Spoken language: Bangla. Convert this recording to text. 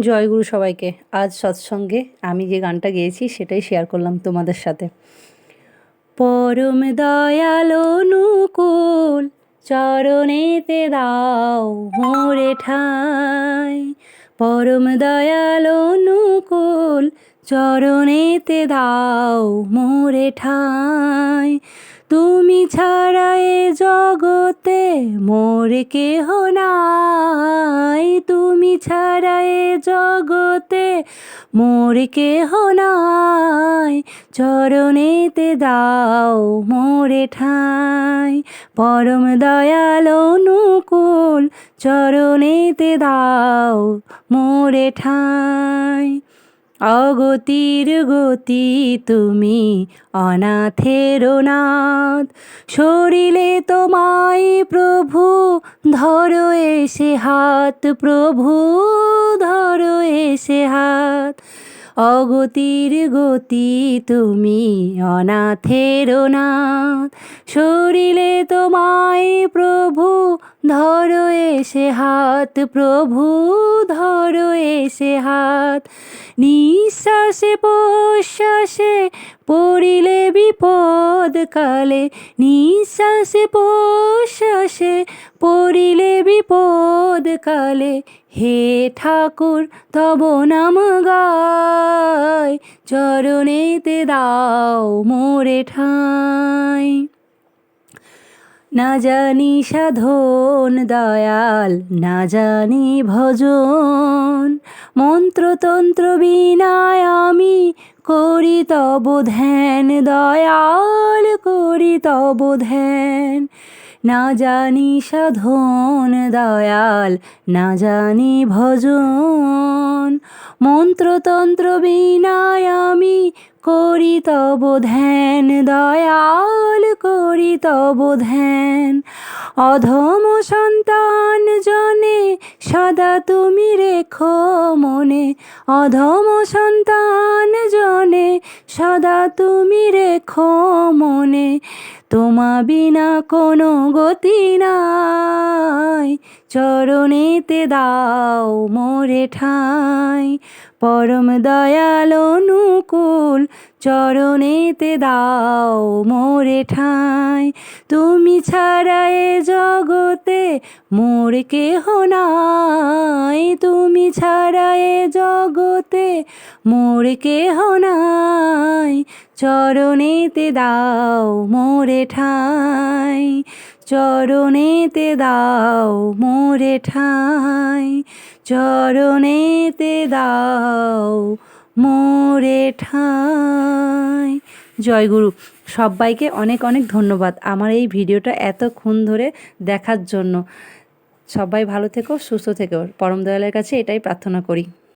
জয়গুরু সবাইকে। আজ সৎসঙ্গে আমি যে গানটা গেয়েছি, সেটাই শেয়ার করলাম তোমাদের সাথে। পরম দয়াল অনুকূল চরণেতে দাও মোরে ঠাই। পরম দয়াল অনুকূল চরণেতে দাও মোরে ঠাই। তুমি ছাড়া এ জগতে মোরে কেহ নাই। তুমি ছাড়া এ জগতে মোরে কেহ নাই চরণেতে দাও মোরে ঠাই। পরম দয়াল অনুকূল চরণেতে দাও মোরে ঠাই। অগতির গতি তুমি অনাথের নাথ শরীরে তোমায় প্রভু, ধরো এসে হাত, প্রভু, ধরো এসে হাত। অগতির গতি তুমি অনাথের নাথ শরীরে তোমায় প্রভু ধরো এসে হাত, প্রভু, ধরো এসে হাত। নিঃশ্বাসে, প্রশ্বাসে পড়িলে বিপদ কালে। নিঃশ্বাসে, প্রশ্বাসে পড়িলে বিপদ কালে। হে ঠাকুর, তব নাম গায়, চরণেতে দাও মোরে ঠাই। না জানি সাধন দয়াল না জানি ভজন। মন্ত্রতন্ত্র বিনায় আমি করি তব ধ্যান, দয়াল করি তব ধ্যান। না জানি সাধন দয়াল, না জানি ভজন। মন্ত্রতন্ত্র বিনায় আমি করি তব ধ্যান, দয়াল করি তব ধ্যান। অধম সন্তান জনে, সদা তুমি রেখো মনে। অধম সন্তান জনে, সদা তুমি রেখো মনে, তোমা বিনা কোনো গতি নাই। চরণেতে দাও মোরে ঠাই, পরম দয়াল অনুকূল, চরণেতে দাও মোরে ঠাই। তুমি ছাড়া এ জগতে মোর কেহ নাই, তুমি ছাড়া এ জগতে মোর কেহ নাই, চরণেতে দাও মোরে ঠাই, চরণেতে দাও মোরে ঠাই, চরণেতে দাও মোরে ঠাই। জয়গুরু সবাইকে অনেক অনেক ধন্যবাদ আমার এই ভিডিওটা এতক্ষণ ধরে দেখার জন্য। সবাই ভালো থেকো, সুস্থ থেকো। পরম দয়ালের কাছে এটাই প্রার্থনা করি।